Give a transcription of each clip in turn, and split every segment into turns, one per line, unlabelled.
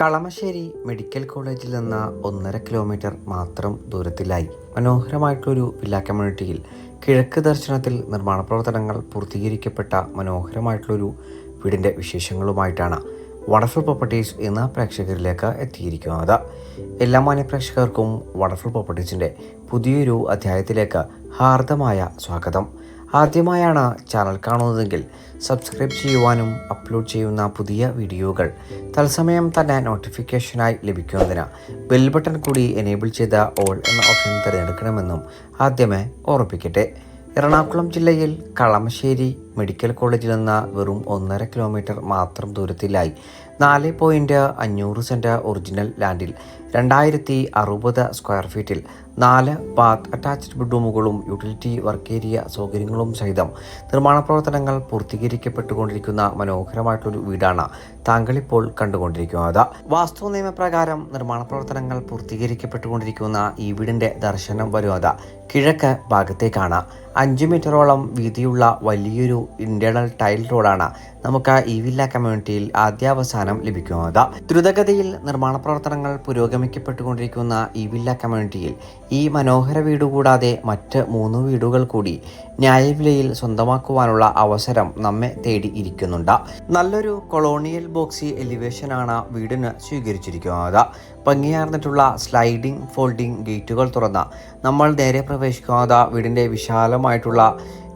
Kalamassery medical കോളേജിൽ നിന്ന് ഒന്നര കിലോമീറ്റർ മാത്രം ദൂരത്തിലായി. മനോഹരമായിട്ടുള്ളൊരു വില്ല കമ്മ്യൂണിറ്റിയിൽ കിഴക്ക് ദർശനത്തിൽ നിർമ്മാണ പ്രവർത്തനങ്ങൾ പൂർത്തീകരിക്കപ്പെട്ട മനോഹരമായിട്ടുള്ളൊരു വീടിന്റെ വിശേഷങ്ങളുമായിട്ടാണ് വണ്ടർഫുൾ പ്രോപ്പർട്ടീസ് എന്ന പ്രേക്ഷകരിലേക്ക് എത്തിയിരിക്കുന്നത്. എല്ലാ മാന്യ പ്രേക്ഷകർക്കും വണ്ടർഫുൾ പ്രോപ്പർട്ടീസിന്റെ പുതിയൊരു അധ്യായത്തിലേക്ക് ഹാർദമായ സ്വാഗതം. ആദ്യമായാണ് ചാനൽ കാണുന്നതെങ്കിൽ സബ്സ്ക്രൈബ് ചെയ്യുവാനും അപ്ലോഡ് ചെയ്യുന്ന പുതിയ വീഡിയോകൾ തത്സമയം തന്നെ നോട്ടിഫിക്കേഷനായി ലഭിക്കുന്നതിന് ബെൽ ബട്ടൺ കൂടി എനേബിൾ ചെയ്ത ഓൾ എന്ന ഓപ്ഷൻ തിരഞ്ഞെടുക്കണമെന്നും ആദ്യമേ ഓർമ്മിപ്പിക്കട്ടെ. എറണാകുളം ജില്ലയിൽ കളമശ്ശേരി മെഡിക്കൽ കോളേജിൽ നിന്ന് വെറും ഒന്നര കിലോമീറ്റർ മാത്രം ദൂരത്തിലായി നാല് പോയിന്റ് അഞ്ഞൂറ് സെന്റ് ഒറിജിനൽ ലാൻഡിൽ രണ്ടായിരത്തി അറുപത് സ്ക്വയർ ഫീറ്റിൽ നാല് ബാത്ത് അറ്റാച്ച്ഡ് ബെഡ്റൂമുകളും യൂട്ടിലിറ്റി വർക്ക് ഏരിയ സൗകര്യങ്ങളും സഹിതം നിർമ്മാണ പ്രവർത്തനങ്ങൾ പൂർത്തീകരിക്കപ്പെട്ടുകൊണ്ടിരിക്കുന്ന മനോഹരമായിട്ടൊരു വീടാണ് താങ്കളിപ്പോൾ കണ്ടുകൊണ്ടിരിക്കുന്നത്. വാസ്തു നിയമപ്രകാരം നിർമ്മാണ പ്രവർത്തനങ്ങൾ പൂർത്തീകരിക്കപ്പെട്ടുകൊണ്ടിരിക്കുന്ന ഈ വീടിന്റെ ദർശനം വരുന്നത് കിഴക്ക് ഭാഗത്തേക്കാണ്. അഞ്ച് മീറ്ററോളം വീതിയുള്ള വലിയൊരു ഇന്റേണൽ ടൈൽ റോഡാണ് നമുക്ക് ഈ വില്ല കമ്മ്യൂണിറ്റിയിൽ ആദ്യാവസാനം ലഭിക്കുന്നത്. ദ്രുതഗതിയിൽ നിർമ്മാണ പ്രവർത്തനങ്ങൾ പുരോഗമിക്കപ്പെട്ടുകൊണ്ടിരിക്കുന്ന ഈ വില്ല കമ്മ്യൂണിറ്റിയിൽ ഈ മനോഹര വീട് കൂടാതെ മറ്റ് മൂന്ന് വീടുകൾ കൂടി ന്യായവിലയിൽ സ്വന്തമാക്കുവാനുള്ള അവസരം നമ്മെ തേടി ഇരിക്കുന്നുണ്ട്. നല്ലൊരു കൊളോണിയൽ ബോക്സി എലിവേഷനാണ് വീടിന് സ്വീകരിച്ചിരിക്കുന്നത്. ഭംഗിയാർന്നിട്ടുള്ള സ്ലൈഡിംഗ് ഫോൾഡിംഗ് ഗേറ്റുകൾ തുറന്ന നമ്മൾ നേരെ പ്രവേശിക്കുന്നത് വീടിന്റെ വിശാലമായിട്ടുള്ള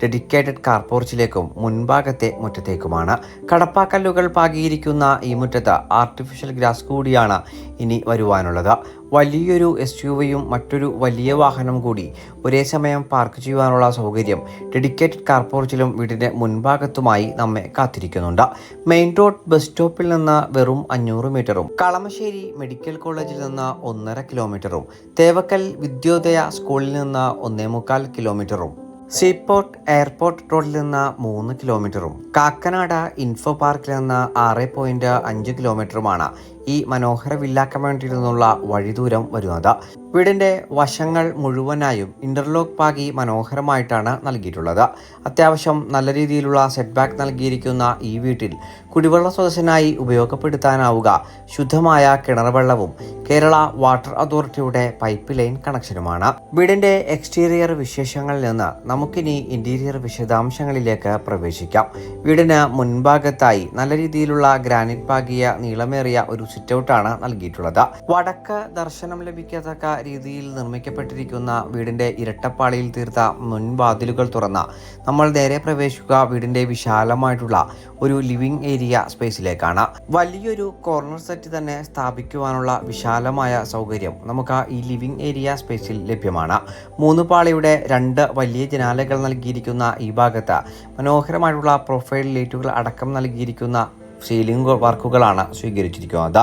ഡെഡിക്കേറ്റഡ് കാർ പോർച്ചിലേക്കും മുൻഭാഗത്തെ മുറ്റത്തേക്കുമാണ്. കടപ്പാക്കല്ലുകൾ പാകിയിരിക്കുന്ന ഈ മുറ്റത്ത് ആർട്ടിഫിഷ്യൽ ഗ്രാസ് കൂടിയാണ് ഇനി വരുവാനുള്ളത്. വലിയൊരു എസ് യു വിയും മറ്റൊരു വലിയ വാഹനം കൂടി ഒരേ സമയം പാർക്ക് ചെയ്യുവാനുള്ള സൗകര്യം ഡെഡിക്കേറ്റഡ് കാർ പോർച്ചിലും വീടിന്റെ മുൻഭാഗത്തുമായി നമ്മെ കാത്തിരിക്കുന്നുണ്ട്. മെയിൻ റോഡ് ബസ് സ്റ്റോപ്പിൽ നിന്ന് വെറും അഞ്ഞൂറ് മീറ്ററും കളമശ്ശേരി മെഡിക്കൽ കോളേജിൽ നിന്ന് ഒന്നര കിലോമീറ്ററും തേവക്കൽ വിദ്യോദയ സ്കൂളിൽ നിന്ന് ഒന്നേ മുക്കാൽ കിലോമീറ്ററും സീപോർട്ട് എയർപോർട്ട് റോഡിൽ നിന്ന് മൂന്ന് കിലോമീറ്ററും കാക്കനാട ഇൻഫോ പാർക്കിൽ നിന്ന് ആറ് പോയിന്റ് അഞ്ച് കിലോമീറ്ററുമാണ് ഈ മനോഹര വില്ല കമ്മ്യൂണിറ്റിയിൽ നിന്നുള്ള വഴിദൂരം വരുന്നത്. വീടിന്റെ വശങ്ങൾ മുഴുവനായും ഇന്റർലോക്ക് പാകി മനോഹരമായിട്ടാണ് നൽകിയിട്ടുള്ളത്. അത്യാവശ്യം നല്ല രീതിയിലുള്ള സെറ്റ് ബാക്ക് നൽകിയിരിക്കുന്ന ഈ വീട്ടിൽ കുടിവെള്ള സ്രോതസ്സിനായി ഉപയോഗപ്പെടുത്താനാവുക ശുദ്ധമായ കിണർ വെള്ളവും കേരള വാട്ടർ അതോറിറ്റിയുടെ പൈപ്പ് ലൈൻ കണക്ഷനുമാണ്. വീടിന്റെ എക്സ്റ്റീരിയർ വിശേഷങ്ങളിൽ നിന്ന് നമുക്കിനി ഇന്റീരിയർ വിശദാംശങ്ങളിലേക്ക് പ്രവേശിക്കാം. വീടിന് മുൻഭാഗത്തായി നല്ല രീതിയിലുള്ള ഗ്രാനൈറ്റ് പാകിയ നീളമേറിയ ഒരു സിറ്റൗട്ടാണ് നൽകിയിട്ടുള്ളത്. വടക്ക് ദർശനം ലഭിക്കത്തക്ക രീതിയിൽ നിർമ്മിക്കപ്പെട്ടിരിക്കുന്ന വീടിന്റെ ഇരട്ടപ്പാളിയിൽ തീർത്ത മുൻവാതിലുകൾ തുറന്ന നമ്മൾ നേരെ പ്രവേശിക്കുക വീടിന്റെ വിശാലമായിട്ടുള്ള ഒരു ലിവിംഗ് ഏരിയ സ്പേസിലേക്കാണ്. വലിയൊരു കോർണർ സെറ്റ് തന്നെ സ്ഥാപിക്കുവാനുള്ള വിശാലമായ സൗകര്യം. നമുക്ക് ആ ഈ ലിവിംഗ് ഏരിയ സ്പേസിൽ ലഭ്യമാണ്. മൂന്ന് പാളിയുടെ രണ്ട് വലിയ ജനാലകൾ നൽകിയിരിക്കുന്ന ഈ ഭാഗത്ത് മനോഹരമായിട്ടുള്ള പ്രൊഫൈൽ ലൈറ്റുകൾ അടക്കം നൽകിയിരിക്കുന്ന സീലിംഗ് വർക്കുകളാണ് സ്വീകരിച്ചിരിക്കുന്നത്.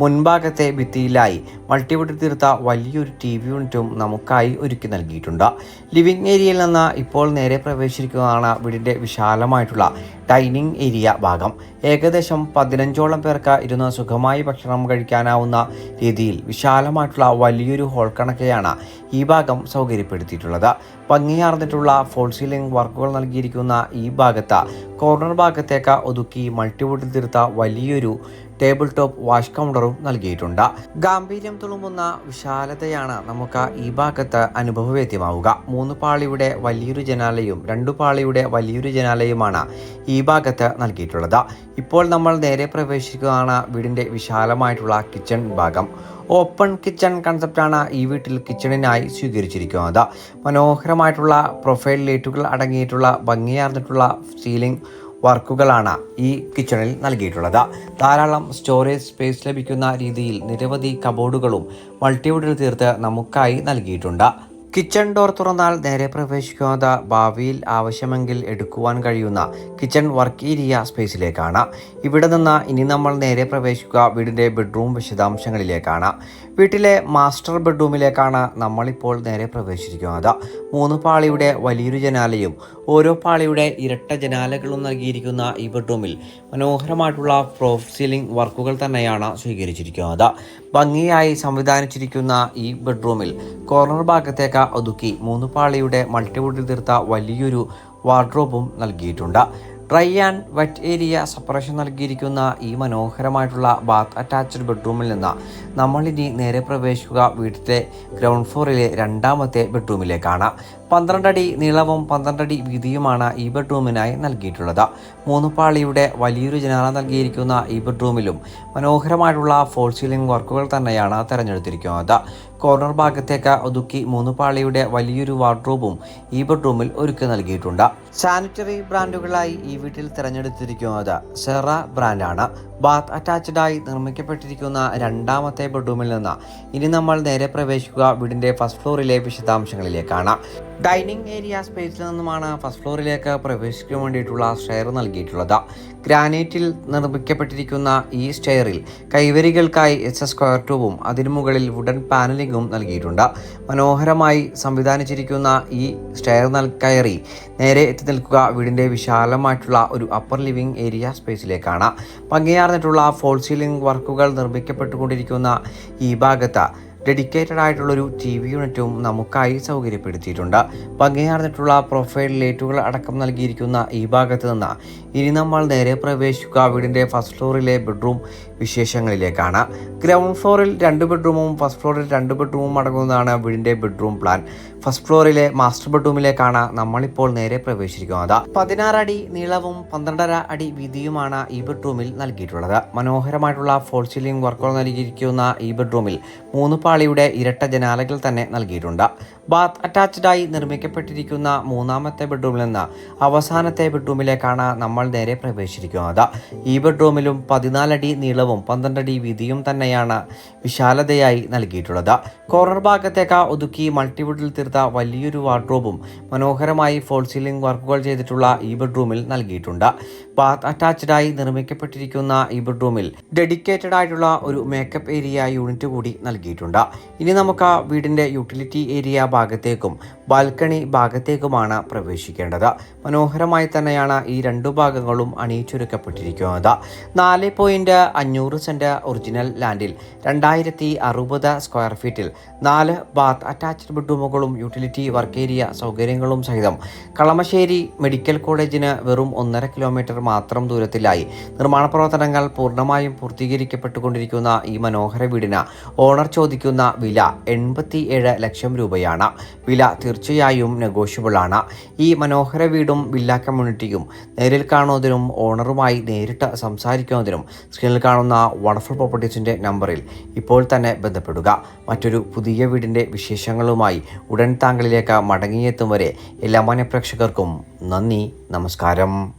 മുൻഭാഗത്തെ ഭിത്തിയിലായി മൾട്ടിവുഡ് തീർത്ത വലിയൊരു ടി വി യൂണിറ്റും നമുക്കായി ഒരുക്കി നൽകിയിട്ടുണ്ട്. ലിവിംഗ് ഏരിയയിൽ നിന്ന് ഇപ്പോൾ നേരെ പ്രവേശിക്കുന്നതാണ് വീടിന്റെ വിശാലമായിട്ടുള്ള ഡൈനിങ് ഏരിയ ഭാഗം. ഏകദേശം പതിനഞ്ചോളം പേർക്ക് ഇരുന്ന് സുഖമായി ഭക്ഷണം കഴിക്കാനാവുന്ന രീതിയിൽ വിശാലമായിട്ടുള്ള വലിയൊരു ഹോൾ കണക്കെയാണ് ഈ ഭാഗം സൗകര്യപ്പെടുത്തിയിട്ടുള്ളത്. ഭംഗിയാർന്നിട്ടുള്ള ഫോൾ സീലിംഗ് വർക്കുകൾ നൽകിയിരിക്കുന്ന ഈ ഭാഗത്ത് കോർണർ ഭാഗത്തേക്ക് ഒതുക്കി മൾട്ടിവുഡിൽ തീർത്ത വലിയൊരു ടേബിൾ ടോപ്പ് വാഷ് കൗണ്ടറും നൽകിയിട്ടുണ്ട്. ഗാംഭീര്യം തുളുമ്പുന്ന വിശാലതയാണ് നമുക്ക് ഈ ഭാഗത്ത് അനുഭവവേദ്യമാവുക. മൂന്ന് പാളിയുടെ വലിയൊരു ജനാലയും രണ്ടു പാളിയുടെ വലിയൊരു ജനാലയുമാണ് ഈ ഭാഗത്ത് നൽകിയിട്ടുള്ളത്. ഇപ്പോൾ നമ്മൾ നേരെ പ്രവേശിക്കുകയാണ് വീടിന്റെ വിശാലമായിട്ടുള്ള കിച്ചൺ ഭാഗം. ഓപ്പൺ കിച്ചൺ കൺസെപ്റ്റാണ് ഈ വീട്ടിൽ കിച്ചണിനായി സ്വീകരിച്ചിരിക്കുന്നത്. മനോഹരമായിട്ടുള്ള പ്രൊഫൈൽ ലൈറ്റുകൾ അടങ്ങിയിട്ടുള്ള ഭംഗിയാർന്നിട്ടുള്ള സീലിംഗ് വർക്കുകളാണ് ഈ കിച്ചണിൽ നൽകിയിട്ടുള്ളത്. ധാരാളം സ്റ്റോറേജ് സ്പേസ് ലഭിക്കുന്ന രീതിയിൽ നിരവധി കബോർഡുകളും മൾട്ടിവുഡിൽ തീർത്ത് നമുക്കായി നൽകിയിട്ടുണ്ട്. കിച്ചൺ ഡോർ തുറന്നാൽ നേരെ പ്രവേശിക്കുന്നത് ഭാവിയിൽ ആവശ്യമെങ്കിൽ എടുക്കുവാൻ കഴിയുന്ന കിച്ചൺ വർക്ക് ഏരിയ സ്പേസിലേക്കാണ്. ഇവിടെ നിന്ന് ഇനി നമ്മൾ നേരെ പ്രവേശിക്കുക വീടിന്റെ ബെഡ്റൂം വിശദാംശങ്ങളിലേക്കാണ്. വീട്ടിലെ മാസ്റ്റർ ബെഡ്റൂമിലേക്കാണ് നമ്മളിപ്പോൾ നേരെ പ്രവേശിച്ചിരിക്കുന്നത്. മൂന്ന് പാളിയുടെ വലിയൊരു ജനാലയും ഓരോ പാളിയുടെ ഇരട്ട ജനാലകളും നൽകിയിരിക്കുന്ന ഈ ബെഡ്റൂമിൽ മനോഹരമായിട്ടുള്ള പ്രോഫ് സീലിംഗ് വർക്കുകൾ തന്നെയാണ് സ്വീകരിച്ചിരിക്കുന്നത്. ഭംഗിയായി സംവിധാനിച്ചിരിക്കുന്ന ഈ ബെഡ്റൂമിൽ കോർണർ ഭാഗത്തേക്ക് ഒതുക്കി മൂന്നുപാളിയുടെ മൾട്ടിവുഡിൽ തീർത്ത വലിയൊരു വാർഡ്രോബും നൽകിയിട്ടുണ്ട്. Dry and wet area separation നൽകിയിരിക്കുന്ന ഈ മനോഹരമായിട്ടുള്ള ബാത്ത് അറ്റാച്ച്ഡ് ബെഡ്റൂമിൽ നിന്ന് നമ്മളിനി നേരെ പ്രവേശിക്കുക വീട്ടിലെ ഗ്രൗണ്ട് ഫ്ലോറിലെ രണ്ടാമത്തെ ബെഡ്റൂമിലേക്കാണ്. പന്ത്രണ്ടടി നീളവും പന്ത്രണ്ടടി വീതിയുമാണ് ഈ ബെഡ്റൂമിനായി നൽകിയിട്ടുള്ളത്. മൂന്ന് പാളിയുടെ വലിയൊരു ജനാല നൽകിയിരിക്കുന്ന ഈ ബെഡ്റൂമിലും മനോഹരമായിട്ടുള്ള ഫോൾ സീലിംഗ് വർക്കുകൾ തന്നെയാണ് തിരഞ്ഞെടുത്തിരിക്കുന്നത്. കോർണർ ഭാഗത്തേക്ക് ഒതുക്കി മൂന്ന് പാളിയുടെ വലിയൊരു വാർഡ്രോബും ഈ ബെഡ്റൂമിൽ ഒരുക്കി നൽകിയിട്ടുണ്ട്. സാനിറ്ററി ബ്രാൻഡുകളായി ഈ വീട്ടിൽ തിരഞ്ഞെടുത്തിരിക്കുന്നത് സെറ ബ്രാൻഡാണ്. ബാത്ത് അറ്റാച്ച്ഡായി നിർമ്മിക്കപ്പെട്ടിരിക്കുന്ന രണ്ടാമത്തെ ബെഡ്റൂമിൽ നിന്ന് ഇനി നമ്മൾ നേരെ പ്രവേശിക്കുക വീടിന്റെ ഫസ്റ്റ് ഫ്ലോറിലെ വിശദാംശങ്ങളിലേക്കാണ്. ഡൈനിങ് ഏരിയ സ്പേസിൽ നിന്നുമാണ് ഫസ്റ്റ് ഫ്ലോറിലേക്ക് പ്രവേശിക്കാൻ വേണ്ടിയിട്ടുള്ള സ്റ്റെയർ നൽകിയിട്ടുള്ളത്. ഗ്രാനൈറ്റിൽ നിർമ്മിക്കപ്പെട്ടിരിക്കുന്ന ഈ സ്റ്റെയറിൽ കൈവരികൾക്കായി എച്ച് സ്ക്വയർ ട്യൂബും അതിനു മുകളിൽ വുഡൻ പാനലിംഗും നൽകിയിട്ടുണ്ട്. മനോഹരമായി സംവിധാനിച്ചിരിക്കുന്ന ഈ സ്റ്റെയർ നൽ കയറി നേരെ എത്തി നിൽക്കുക വീടിന്റെ വിശാലമായിട്ടുള്ള ഒരു അപ്പർ ലിവിംഗ് ഏരിയ സ്പേസിലേക്കാണ് ഭംഗിയാർന്നിട്ടുള്ള ഫോൾ സീലിംഗ് വർക്കുകൾ നിർമ്മിക്കപ്പെട്ടുകൊണ്ടിരിക്കുന്ന ഈ ഭാഗത്ത് ഡെഡിക്കേറ്റഡ് ആയിട്ടുള്ളൊരു ടി വി യൂണിറ്റും നമുക്കായി സൗകര്യപ്പെടുത്തിയിട്ടുണ്ട്. ഭംഗിയാർന്നിട്ടുള്ള പ്രൊഫൈൽ ലൈറ്റുകൾ അടക്കം നൽകിയിരിക്കുന്ന ഈ ഭാഗത്ത് നിന്ന് ഇനി നമ്മൾ നേരെ പ്രവേശിക്കുക. വീടിന്റെ ഫസ്റ്റ് ഫ്ലോറിലെ ബെഡ്റൂം വിശേഷങ്ങളിലേക്കാണ്. ഗ്രൗണ്ട് ഫ്ലോറിൽ രണ്ട് ബെഡ്റൂമും ഫസ്റ്റ് ഫ്ലോറിൽ രണ്ട് ബെഡ്റൂമും അടങ്ങുന്നതാണ് വീടിന്റെ ബെഡ്റൂം പ്ലാൻ. ഫസ്റ്റ് ഫ്ലോറിലെ മാസ്റ്റർ ബെഡ്റൂമിലേക്കാണ് നമ്മളിപ്പോൾ നേരെ പ്രവേശിക്കുന്നത് അടി നീളവും പന്ത്രണ്ടര അടി വീതിയുമാണ് ഈ ബെഡ്റൂമിൽ നൽകിയിട്ടുള്ളത്. മനോഹരമായിട്ടുള്ള ഫോൾ സീലിംഗ് വർക്കുകൾ നൽകിയിരിക്കുന്ന ഈ ബെഡ്റൂമിൽ മൂന്ന് പാളിയുടെ ഇരട്ട ജനാലകൾ തന്നെ നൽകിയിട്ടുണ്ട്. ബാത്ത് അറ്റാച്ച്ഡായി നിർമ്മിക്കപ്പെട്ടിരിക്കുന്ന മൂന്നാമത്തെ ബെഡ്റൂമിൽ നിന്ന് അവസാനത്തെ ബെഡ്റൂമിലേക്കാണ് നമ്മൾ നേരെ പ്രവേശിച്ചിരിക്കുന്നത്. ഈ ബെഡ്റൂമിലും പതിനാലടി നീളവും പന്ത്രണ്ടടി വീതിയും തന്നെയാണ് വിശാലതയായി നൽകിയിട്ടുള്ളത്. കോർണർ ഭാഗത്തേക്ക് ഒതുക്കി മൾട്ടിവുഡിൽ തീർത്ത വലിയൊരു വാർഡ്രോബും മനോഹരമായി ഫോൾ സീലിംഗ് വർക്കുകൾ ചെയ്തിട്ടുള്ള ഈ ബെഡ്റൂമിൽ നൽകിയിട്ടുണ്ട്. ബാത്ത് അറ്റാച്ച്ഡായി നിർമ്മിക്കപ്പെട്ടിരിക്കുന്ന ഈ ബെഡ്റൂമിൽ ഡെഡിക്കേറ്റഡ് ആയിട്ടുള്ള ഒരു മേക്കപ്പ് ഏരിയ യൂണിറ്റ് കൂടി നൽകിയിട്ടുണ്ട്. ഇനി നമുക്ക് വീടിന്റെ യൂട്ടിലിറ്റി ഏരിയ ഭാഗത്തേക്കും ബാൽക്കണി ഭാഗത്തേക്കുമാണ് പ്രവേശിക്കേണ്ടത്. മനോഹരമായി തന്നെയാണ് ഈ രണ്ടു ഭാഗങ്ങളും അണിയിച്ചൊരുക്കപ്പെട്ടിരിക്കുന്നത്. നാല് പോയിന്റ് അഞ്ഞൂറ് സെന്റ് ഒറിജിനൽ ലാൻഡിൽ രണ്ടായിരത്തി അറുപത് സ്ക്വയർ ഫീറ്റിൽ നാല് ബാത്ത് അറ്റാച്ച്ഡ് ബെഡ്റൂമുകളും യൂട്ടിലിറ്റി വർക്ക് ഏരിയ സൗകര്യങ്ങളും സഹിതം. കളമശ്ശേരി മെഡിക്കൽ കോളേജിന് വെറും ഒന്നര കിലോമീറ്റർ മാത്രം ദൂരത്തിലായി. നിർമ്മാണ പ്രവർത്തനങ്ങൾ പൂർണമായും പൂർത്തീകരിക്കപ്പെട്ടുകൊണ്ടിരിക്കുന്ന ഈ മനോഹര വീടിന് ഓണർ ചോദിക്കുന്ന വില എൺപത്തി ഏഴ് ലക്ഷം രൂപയാണ്. വില തീർച്ചയായും നെഗോഷ്യബിൾ ആണ്. ഈ മനോഹര വീടും വില്ല കമ്മ്യൂണിറ്റിയും നേരിൽ കാണുന്നതിനും ഓണറുമായി നേരിട്ട് സംസാരിക്കുന്നതിനും സ്ക്രീനിൽ കാണുന്ന വണ്ടർഫുൾ പ്രോപ്പർട്ടീസിന്റെ നമ്പറിൽ ഇപ്പോൾ തന്നെ ബന്ധപ്പെടുക. മറ്റൊരു പുതിയ വീടിന്റെ വിശേഷങ്ങളുമായി ഉടൻ താങ്കളിലേക്ക് മടങ്ങിയെത്തും വരെ എല്ലാ മാന്യപ്രേക്ഷകർക്കും നന്ദി നമസ്കാരം.